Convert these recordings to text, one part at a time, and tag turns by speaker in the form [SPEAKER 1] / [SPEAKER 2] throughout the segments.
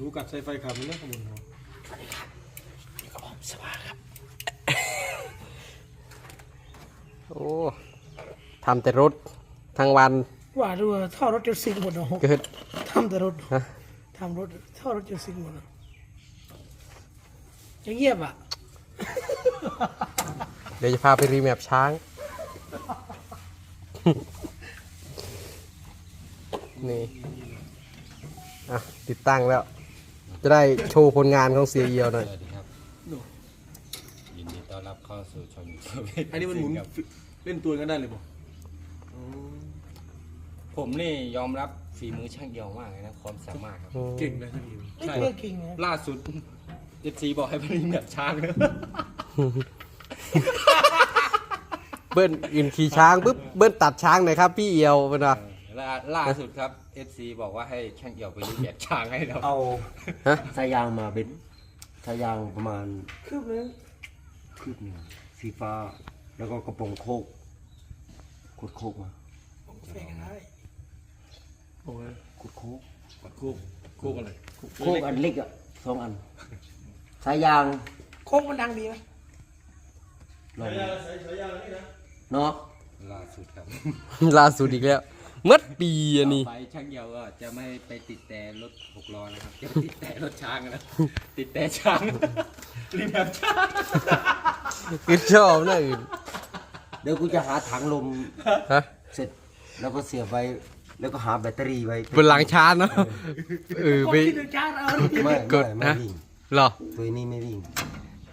[SPEAKER 1] รู้กัดใส่ไฟขับมันนะขมุนหัว
[SPEAKER 2] อยู่กับผมสวัสดีครับ
[SPEAKER 3] โอ้ทำแต่รถทั้งวัน
[SPEAKER 2] ว่าดูว่าท่อรถจะซิงหมดเนาะ
[SPEAKER 3] เกิด
[SPEAKER 2] ทำแต่รถ
[SPEAKER 3] ฮะ
[SPEAKER 2] ทำรถท่อรถจะซิงหมดเนาะยังเงียบอะ
[SPEAKER 3] เดี๋ยวจะพาไปรีแมปช้าง นี่ อะ ติดตั้งแล้ว จะได้โชว์ผลงานของเสียเอียวหน่อย
[SPEAKER 4] สวัสดีครับ ยินดีต้อนรับเข้าสู่ชม
[SPEAKER 1] อันนี้มันหมุน
[SPEAKER 4] ครับ
[SPEAKER 1] เล่นตัวกันได้เลยป่ะ
[SPEAKER 4] ผมนี่ยอมรับฝีมือช่างเดียวมากเลยนะความสามารถครับ
[SPEAKER 1] เก่งนะท่านอิว
[SPEAKER 2] ไม่
[SPEAKER 4] ใช่
[SPEAKER 2] เก่งจริงนะ
[SPEAKER 4] ล่าสุดเอฟซีบอกให้ผลิตแบบช้างนะ
[SPEAKER 3] เบิ้ลอื่นขี่ช้างปุ๊บเบิ้ลตัดช้างหน่อยครับ พี่เอียวเป็นไง
[SPEAKER 4] ล่าล่าสุดครับเอฟซีบอกว่าให้ช่างเดียวไปรีดแบบช้างให้เรา
[SPEAKER 5] เอา
[SPEAKER 3] ฮะ
[SPEAKER 5] สายยางมาเบนสายยางประมาณ
[SPEAKER 2] คืบนึง
[SPEAKER 5] คืบหนึ่งสีฟ้า แล้วก็กระโปรงโคกขดโคกมา
[SPEAKER 2] แฝงกันได้
[SPEAKER 1] โอ้ย
[SPEAKER 5] ขดโคก
[SPEAKER 1] ปัดคู่คู่อะไร
[SPEAKER 5] โคกอันเล็กอะสองอันสายยาง
[SPEAKER 2] โค้งมันดังดีไหม
[SPEAKER 5] ลองเนาะ
[SPEAKER 4] ล่าสุดครับ
[SPEAKER 3] ล่าสุดอีกแล้ว เมื่อปีอันนี้
[SPEAKER 4] ต่อไปช่างเดียวก็จะไม่ไปติดแต่รถหกล้อนะครับ จะไปติดแต่รถช้างนะติดแต่ช้างรีดแบบช้าง
[SPEAKER 3] คือชอบนะอื่น
[SPEAKER 5] เดี๋ยวกูจะหาถังลม
[SPEAKER 3] ฮะ
[SPEAKER 5] เสร็จ แล้วก็เสียบไว้ แล้วก็หาแบตเตอรี่ไว้
[SPEAKER 3] บนหลังช้างเนาะเออ
[SPEAKER 2] คน
[SPEAKER 3] ไป
[SPEAKER 2] ที่ดูจ้าเรา
[SPEAKER 5] ไม่
[SPEAKER 3] ก
[SPEAKER 5] ไม่
[SPEAKER 3] ด
[SPEAKER 5] ไม่
[SPEAKER 3] นะ
[SPEAKER 5] วิ่ง
[SPEAKER 3] เหรอ
[SPEAKER 5] ตัวนี้ไม่วิ่ง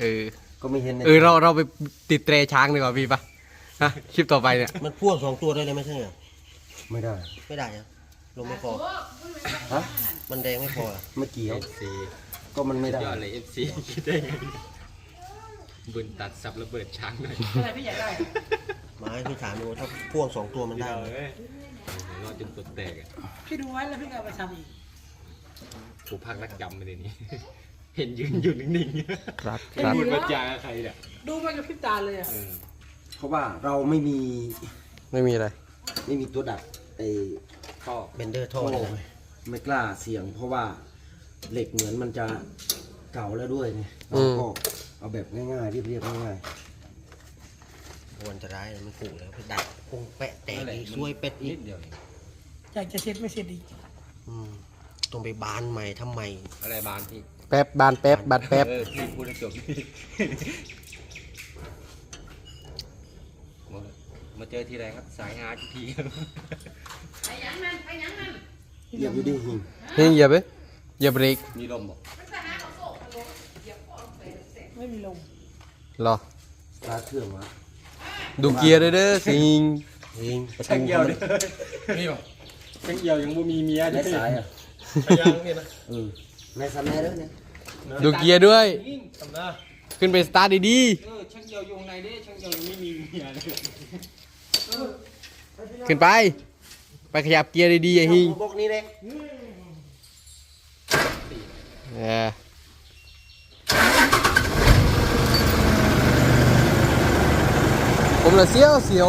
[SPEAKER 3] เออ
[SPEAKER 5] ก็ไม่เห็นใน
[SPEAKER 3] เออเราเราไปติดเตรช้างดีกว่าพี่ปะฮะคลิปต่อไปเนี่ย
[SPEAKER 6] มันพ่วงสองตัวได้เลยไม่ใช่เหรอ
[SPEAKER 5] ไม่ได้
[SPEAKER 6] ไม่ได้อะลงไม่พอ
[SPEAKER 5] ฮะ
[SPEAKER 6] มันแดงไม่พออะ
[SPEAKER 5] ไม่เกี่ยว
[SPEAKER 4] เอฟซี
[SPEAKER 5] ก็มันไม่ได้
[SPEAKER 4] ยอดเลยเอฟซีคิดได้ไงบุญตัดสับระเบิดช้างหน่อย
[SPEAKER 2] อะไรพี่อยากได้
[SPEAKER 6] ไมาให้พี่ถามดูถ้าพ่วงสองตัวมันได้ไหม
[SPEAKER 4] รอดจนตัวแตกอะ
[SPEAKER 2] พี่ดูไว้แล้วพี่ก็เอาไปทำอีก
[SPEAKER 4] กูพักรักจำไปเลยนี่ เห็นยืนอยู่นิ่งๆ
[SPEAKER 3] ครับ
[SPEAKER 4] ไม่
[SPEAKER 3] ครับ
[SPEAKER 4] พูดมาจาใครเนี่ย
[SPEAKER 2] ดูมันกับพริบตาเลยอะ
[SPEAKER 5] เพราะว่าเราไม่มี
[SPEAKER 3] ไม่มีอะไร
[SPEAKER 5] ไม่มีตัวดัด ไอ้
[SPEAKER 4] ก็
[SPEAKER 6] เบนเดอร์ท่อ
[SPEAKER 5] โอ้
[SPEAKER 6] เลยนะ
[SPEAKER 5] ไม่กล้าเสี่ยง เพราะว่าเหล็กเหมือนมันจะเก่าแล้วด้วยไง
[SPEAKER 3] อื
[SPEAKER 5] เรา
[SPEAKER 3] ม
[SPEAKER 5] ก็เอาแบบง่ายๆเรียบๆง่าย
[SPEAKER 6] วันจะได้มันกูแล้วไปดัดคงแปะแตก
[SPEAKER 4] นั่นแหละ
[SPEAKER 6] อีกช่วยเป็ดอี
[SPEAKER 4] นิ
[SPEAKER 6] ก
[SPEAKER 4] ดเดียวเอง
[SPEAKER 2] อยากจะเสร็จไม่เสร็จอีก
[SPEAKER 6] อืมต้องไปบานใหม่ทำไม
[SPEAKER 4] อะไรบานพี่
[SPEAKER 3] แป๊บบานแป๊บบานแป๊บ
[SPEAKER 4] เออพี่พูดให้จบมามาเจอทีไรครับสายฮาร์ดที
[SPEAKER 5] ๆ เหยียบอยู่ดีหิง
[SPEAKER 3] เฮ้ยอย่าไปอย่าเบรก
[SPEAKER 4] มีลมบอก
[SPEAKER 2] ไม่มีลม
[SPEAKER 3] เหรอ
[SPEAKER 5] ตาร์ทเครื่องวะ
[SPEAKER 3] ดูเกียร์ด้วยเด้อสิง
[SPEAKER 5] เองประ
[SPEAKER 4] ช่าง
[SPEAKER 5] ตู
[SPEAKER 4] เดียวเลยนี่บอกช่างเดียวยังบ่มีเมีย
[SPEAKER 5] ใน
[SPEAKER 4] ด้วย
[SPEAKER 5] สายอะ
[SPEAKER 1] พยางเนี่ยนะ
[SPEAKER 5] เออในสายแม่ด้วยเนี่ย
[SPEAKER 3] ดูเกียร์ด้วย
[SPEAKER 4] นี่
[SPEAKER 1] ทำหน้า
[SPEAKER 3] ขึ้นไปสตาร์ทดี
[SPEAKER 4] เออช่างเดียวอยู่ในเด้ช่างเดียวยังไม่มีเมียเลย
[SPEAKER 3] ๆขึ้นไป ไปขยับเกียร์ดีๆอย่าหิง
[SPEAKER 5] บอกนี้เลย
[SPEAKER 3] เออผมละเสียวเสียว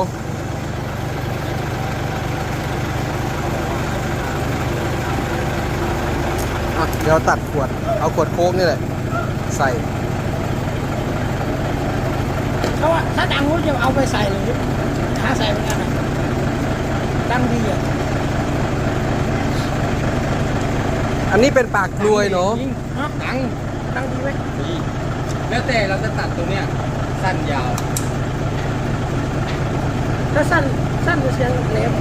[SPEAKER 3] อะเดี๋ยวตัดขวด เอาขวดโค้กนี่แหละ ใส่
[SPEAKER 2] เขาว่าถ้าดังก็จะเอาไปใส่เลยหาใส่เหมือนกันอะ ดังดีอะ
[SPEAKER 3] อันนี้เป็นปากกลวยเนาะ
[SPEAKER 2] ฮะ
[SPEAKER 4] ตัง
[SPEAKER 2] ดังดีไหม
[SPEAKER 4] ดีแล้วแต่เราจะตัดตรงเนี้ยสั้นยาว
[SPEAKER 2] ถ้าสั้นสั้นจะเสียงเล็บ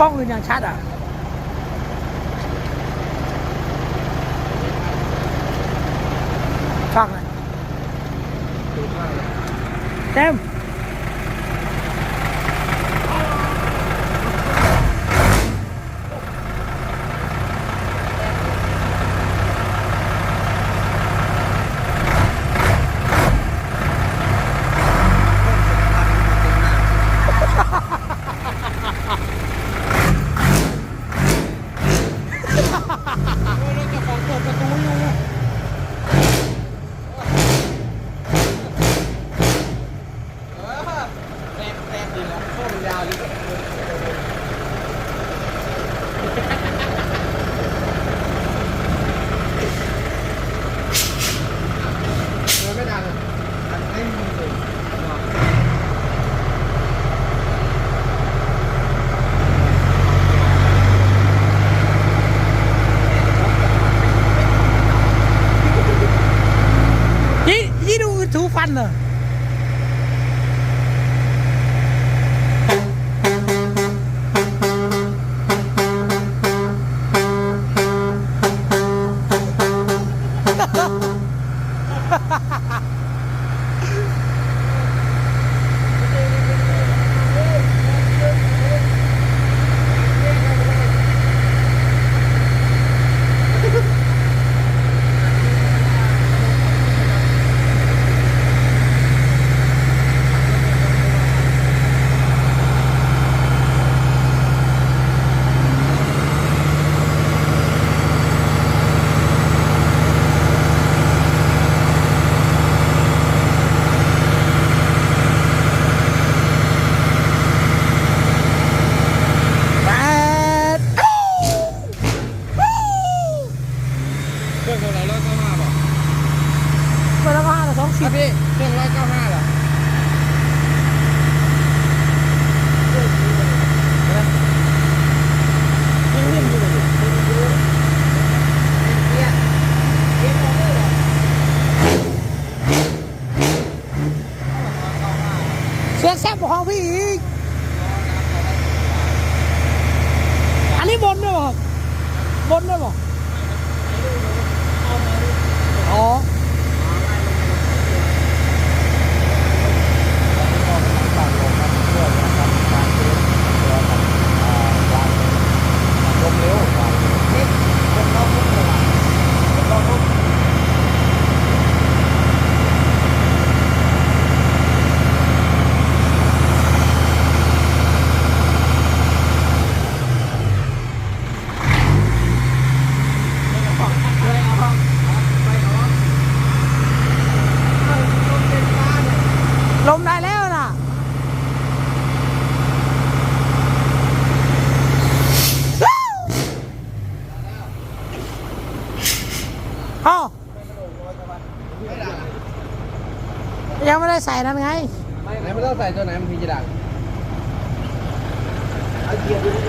[SPEAKER 2] กล้องอื่นอย่างชัดอะฟังเลยเต็ม วันเนอะแปด
[SPEAKER 5] เครื่องเท่าไหร่ร้อยเก้าห้าป่ะ
[SPEAKER 2] เวลาห้าสองสิบ
[SPEAKER 5] พี่เครื่องร้อยเก้าห้าเหรอ
[SPEAKER 2] เสียง แซ่บกว่าของพี่อีก อันนี้บนด้วยบอกบนด้วยบอกอ ลมได้แล้วนะอ้าวยังไม่ได้ใส่นั่น ไห
[SPEAKER 5] นไม่ต้องใส่ตัวไหนมันถึงจะดังเกียร์ดูนี่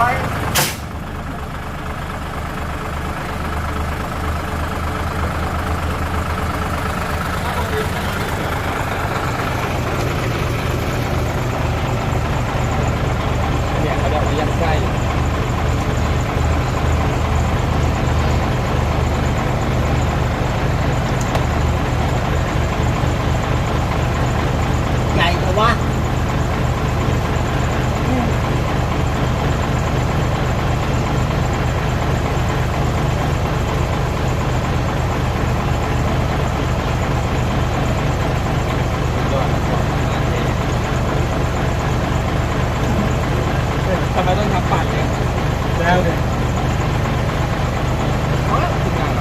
[SPEAKER 5] อยเขาเรียกว่ายัดไส้
[SPEAKER 4] ใหญ่กว่า
[SPEAKER 5] ทำไมต้องทำปั่นเนี่ย
[SPEAKER 7] แล้วเนี่ย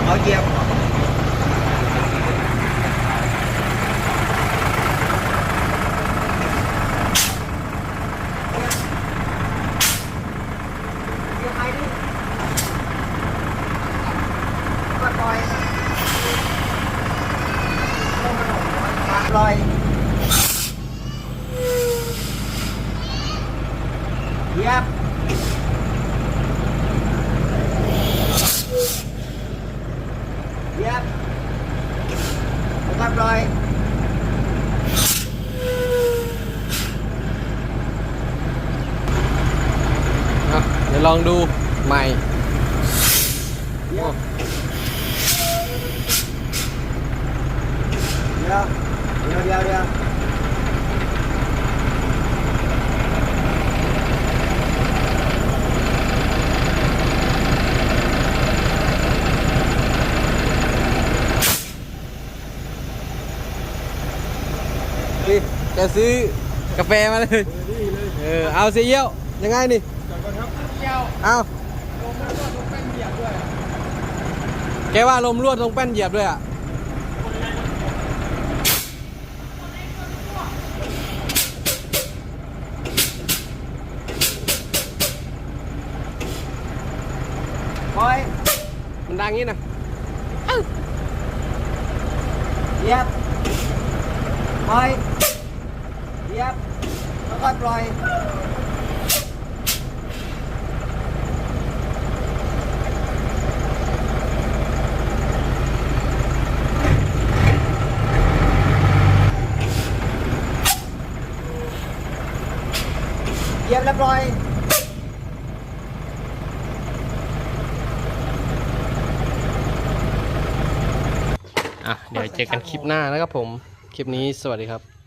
[SPEAKER 4] เอาเหยียบ
[SPEAKER 2] ลอย
[SPEAKER 4] เห ยับยับเรียบร้อย
[SPEAKER 5] เดี๋ยวลองดู
[SPEAKER 4] ดิ
[SPEAKER 5] จะซื้อกาแฟมาเลยเออเอาซีเยี่ยวยังไงนี่เอาแกว่าลมรั่วดลงแป้นเหยียบด้วยอะค
[SPEAKER 3] อยมันดังนี้นะ
[SPEAKER 5] เหยียบ ปล่อยเหยียบแล้วก็ปล่อยเยียบแล้วปล่อย
[SPEAKER 3] อะเดี๋ยวเจอกันคลิปหน้านะครับผม คลิปนี้สวัสดีครับ